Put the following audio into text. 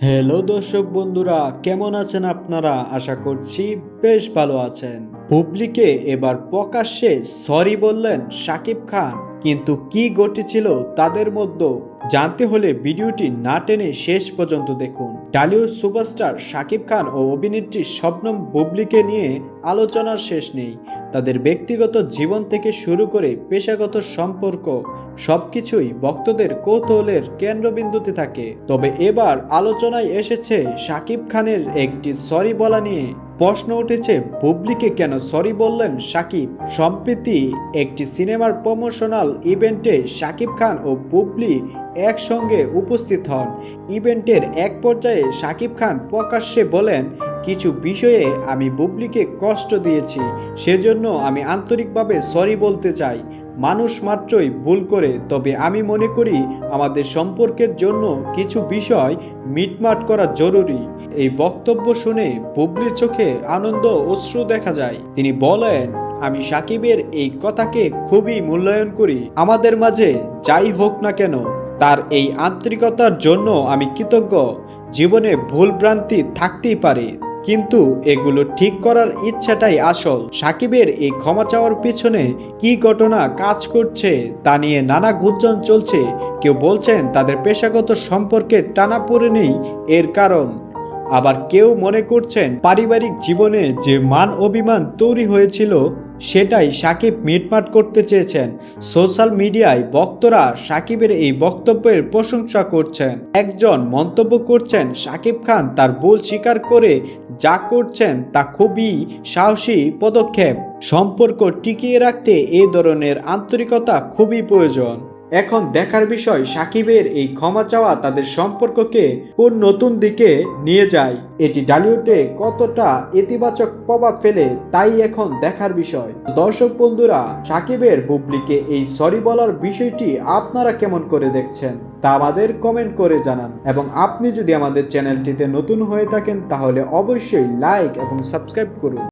Hello দর্শক বন্ধুরা, কেমন আছেন আপনারা? আশা করছি বেশ ভালো আছেন। পুবলিকে এবার প্রকাশ্যে সরি বললেন সাকিব খান, কিন্তু কি ঘটেছিল তাদের মধ্যে জানতে হলে ভিডিওটি না টেনে শেষ পর্যন্ত দেখুন। টালিউড সুপারস্টার শাকিব খান ও অভিনেত্রী শবনম বুবলিকে নিয়ে আলোচনার শেষ নেই। তাদের ব্যক্তিগত জীবন থেকে শুরু করে পেশাগত সম্পর্ক সবকিছুই ভক্তদের কৌতূহলের কেন্দ্রবিন্দুতে থাকে। তবে এবার আলোচনায় এসেছে শাকিব খানের একটি সরি বলা নিয়ে। প্রশ্ন উঠেছে বুবলিকে কেন সরি বললেন সাকিব? সম্প্রীতি একটি সিনেমার প্রমোশনাল ইভেন্টে সাকিব খান ও বুবলি একসঙ্গে উপস্থিত হন। ইভেন্টের এক পর্যায়ে সাকিব খান প্রকাশ্যে বলেন কিছু বিষয়ে আমি বুবলিকে কষ্ট দিয়েছি, সেজন্য আমি আন্তরিকভাবে সরি বলতে চাই। মানুষ মাত্রই ভুল করে, তবে আমি মনে করি আমাদের সম্পর্কের জন্য কিছু বিষয় মিটমাট করা জরুরি। এই বক্তব্য শুনে বুবলির চোখে আনন্দ অশ্রু দেখা যায়। তিনি বলেন, আমি সাকিবের এই কথাকে খুবই মূল্যায়ন করি। আমাদের মাঝে যাই হোক না কেন, তার এই আন্তরিকতার জন্য আমি কৃতজ্ঞ। জীবনে ভুল ভ্রান্তি থাকতেই পারে। কিন্তু এগুলো ঠিক করার ইচ্ছাটাই আসল। সাকিবের এই ক্ষমা চাওয়ার পিছনে কি ঘটনা কাজ করছে তা নিয়ে নানা গুঞ্জন চলছে। কেউ বলছেন তাদের পেশাগত সম্পর্কের টানা পড়ে নেই, এর কারণ। আবার কেউ মনে করছেন পারিবারিক জীবনে যে মান অভিমান তৈরি হয়েছিল সেটাই সাকিব মিটমাট করতে চেয়েছেন। সোশ্যাল মিডিয়ায় বক্তরা সাকিবের এই বক্তব্যের প্রশংসা করছেন। একজন মন্তব্য করছেন, সাকিব খান তার ভুল স্বীকার করে যা করছেন তা খুবই সাহসী পদক্ষেপ। সম্পর্ক টিকিয়ে রাখতে এ ধরনের আন্তরিকতা খুবই প্রয়োজন। এখন দেখার বিষয়, সাকিবের এই ক্ষমা চাওয়া তাদের সম্পর্ককে কোন নতুন দিকে নিয়ে যায়? এটি ডালিউডে কতটা ইতিবাচক প্রভাব ফেলে তাই এখন দেখার বিষয়। দর্শক বন্ধুরা, সাকিবের বুবলিকে এই সরি বলার বিষয়টি আপনারা কেমন করে দেখছেন? তা আমাদের কমেন্ট করে জানান। এবং আপনি যদি আমাদের চ্যানেলটিতে নতুন হয়ে থাকেন, তাহলে অবশ্যই লাইক এবং সাবস্ক্রাইব করুন।